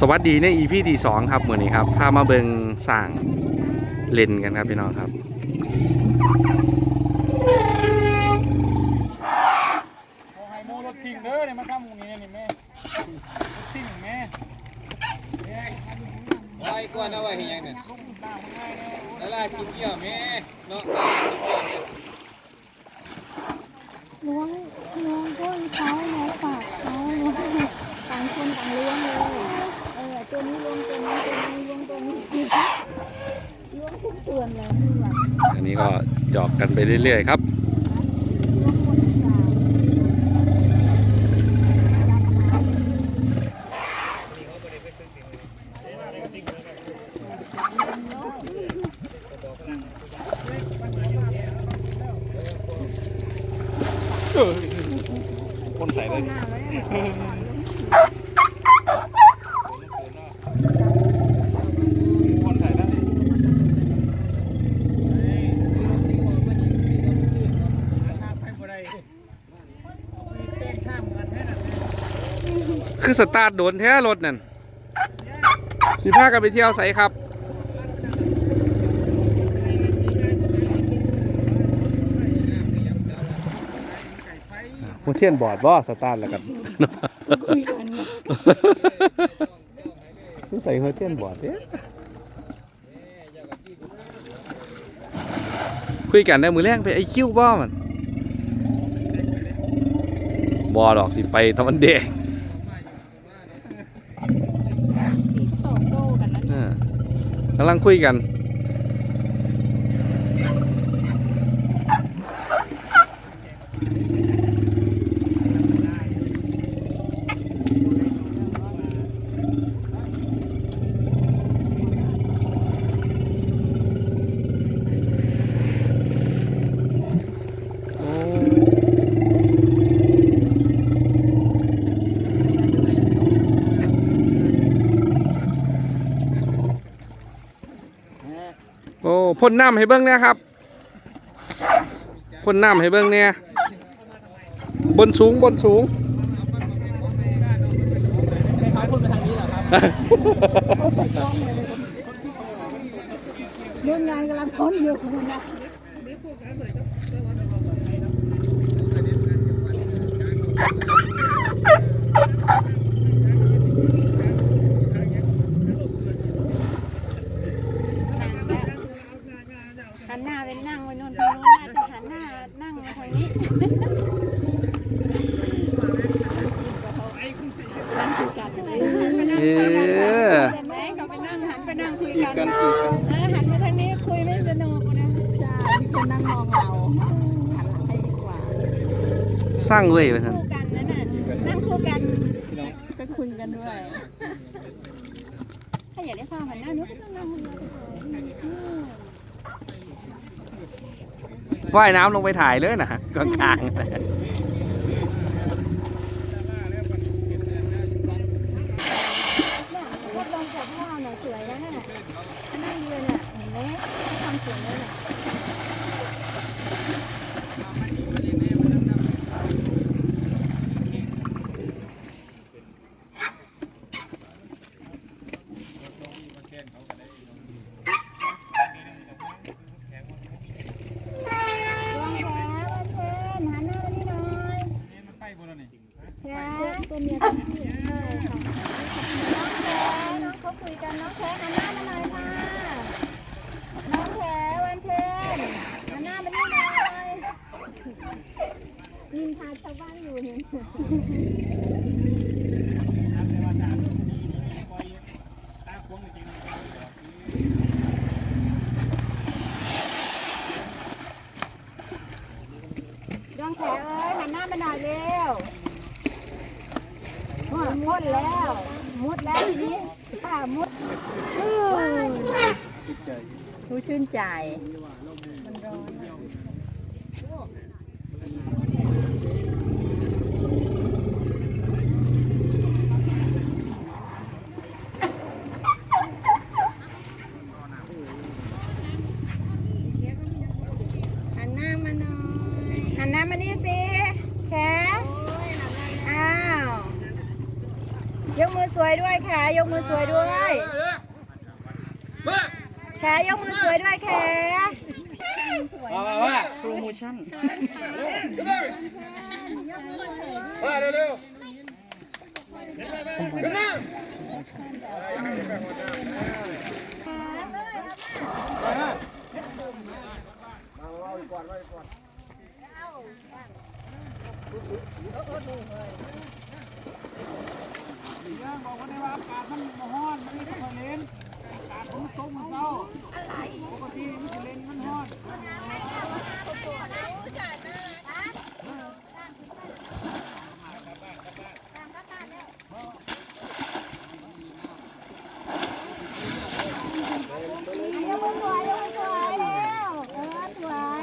สวัสดีใน EP ที่สองครับเหมือนนี้ครับพามาเบิงสร้างเลนกันครับพี่น้องครับโอ้ไฮโมรถทิ้งเด้อเนี่ยมาข้ามหมูนี้เนี่แม่รถทิ้งแม่ไว้ก่อนนะไว้เห็นยังเนี่ยแล้วลากินเกี่ยวแม่เนาะล้วงล้วงก้นเขาล้วงปากเขาล้วงต่างคนต่างล้วงเลย ตัวนี้ล้วงตัวนี้ตัวนี้ล้วงตัวนี้ล้วงทุกส่วนเลยนี่หว่าอันนี้ก็หยอกกันไปเรื่อยๆครับ คนใส่เลยคนใส่ได้ ข้ามไปบ่ได้มีแป้งข้ามเหมือนแม่น่ะ คือสตาร์ทโดนแท้รถนั่นสิพากันไปเที่ยวใสครับหัวเทียนบอดบ่สตาร์ทแล้วกันคุยกันคือใส่หัวเทียนบอดเนี่ยคุยกันได้มือแรกไปไอคิวบ่มันบอดอกสิไปตะวันแดง สีโตโต้กันนะ อ่า กำลังคุยกัน โอ้พ่นน้ำให้เบิ้งเนี่ยครับพ่นน้ำให้เบิ้งเนี่ยบนสูงบนสูงเขาพูดไงนี้เหรอครับเรื่องงานกำลังพ้นอยู่คุณนะ หันหน้าไปนั่งไว้นนทางโน้นน่าจะหันหน้านั่งมาทางนี้นั่งคุยกันใช่ไหมเออเห็นไหมเขาไปนั่งหันไปนั่งคุยกันเออหันมาทางนี้คุยไม่สนุกนะใช่มีคนนั่งมองเราหันหลังให้ดีกว่าสร้างเว้ยว่าซั่นคู่กันนั่นน่ะนั่งคู่กันก็คุยกันด้วยถ้าอยากได้ความหันหน้านุ๊กก็ต้องนั่งมือไปเลย ว่ายน้ำลงไปถ่ายเลยนะกลางกลากพ่อน่ะสวยแล้วน่ะนั่งเรือน่ะเห็นไหมทำสวยเลยน่ะ วางแผลวางแผนหันหน้ามานี่หน่อย นี่มันไปบ่แล้วนี่ แผล ตัวเมียตัวผู้ใช่ค่ะน้องแผลน้องเขาคุยกันน้องแผลหันหน้ามาหน่อยค่ะ น้องแผลวันเพนหันหน้ามานี่หน่อยนินทาชาวบ้านอยู่เนี่ยตาควงจริงน้องแผลเอ้ยหันหน้ามาหน่อยเร็ว มุดแล้ว มุดแล้วทีนี้ป้ามุดรู้ชื่นใจ มันร้อนหันหน้ามาหน่อยหันหน้ามานี่สิแขนอ้าว ยกมือสวยด้วยค่ะ ยกมือสวยด้วยแขยกมือสวยด้วยแขว่าว่าว่าว่าเร็ว บอกว่าในว่าอากาศมันมาฮ้อนมันไม่ค่อยเล่นอากาศมันตกมันเศร้าปกติมันจะเล่นมันฮ้อน ยกมือสวยยกมือสวยแล้วเออสวย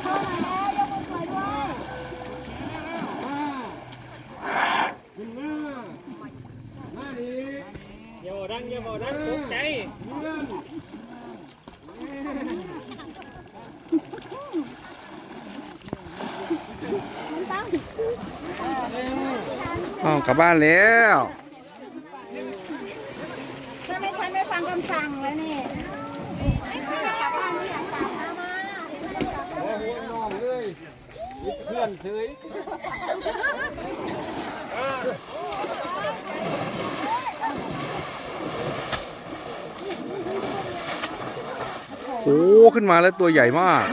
เข้ามาแล้วยกมือสวยด้วย ขึ้นมามาดี อย่าบอกดังอย่าบอกดังตกใจเพื่อนอ้าวกลับบ้านแล้วถ้าไม่ฉันไม่ฟังคำสั่งแล้วนี่กลับบ้านที่อยากกลับนะมาโอ้โหน้องเลยเพื่อนเฉย โอ้ขึ้นมาแล้วตัวใหญ่มาก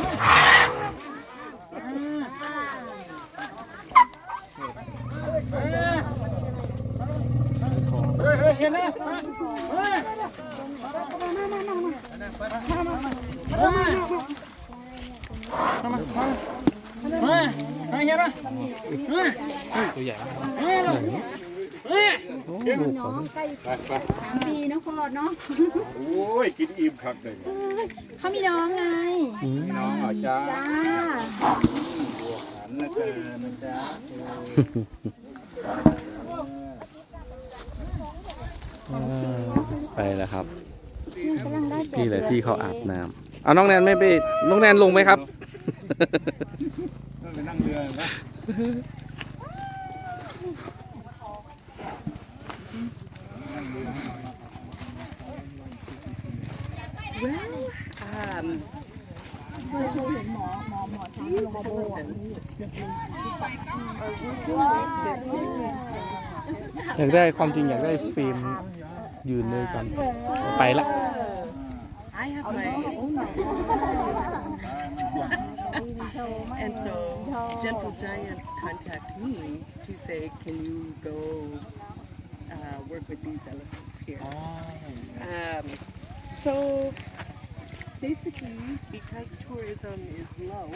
ตัวใหญ่ น้องใกล้สามปีเนาะพ่อเนาะโอ้ยกินอิ่มคักเลยเขามีน้องไงน้องเหรอจ๊ะจ้าหันนะเกินนะจ๊ะไปแล้วครับกำลังได้แก่นี่แหละที่เขาอาบน้ำเอาน้องแนนไม่ไปน้องแนนลงไหมครับไปนั่งเรือนะ อยากได้ความจริงอยากได้ฟิล์มยืนเลยกันไปละ I have my own and so Gentle Giants contact me to say, can you go uh, work with these elephants here? Um, so basically, because tourism is low,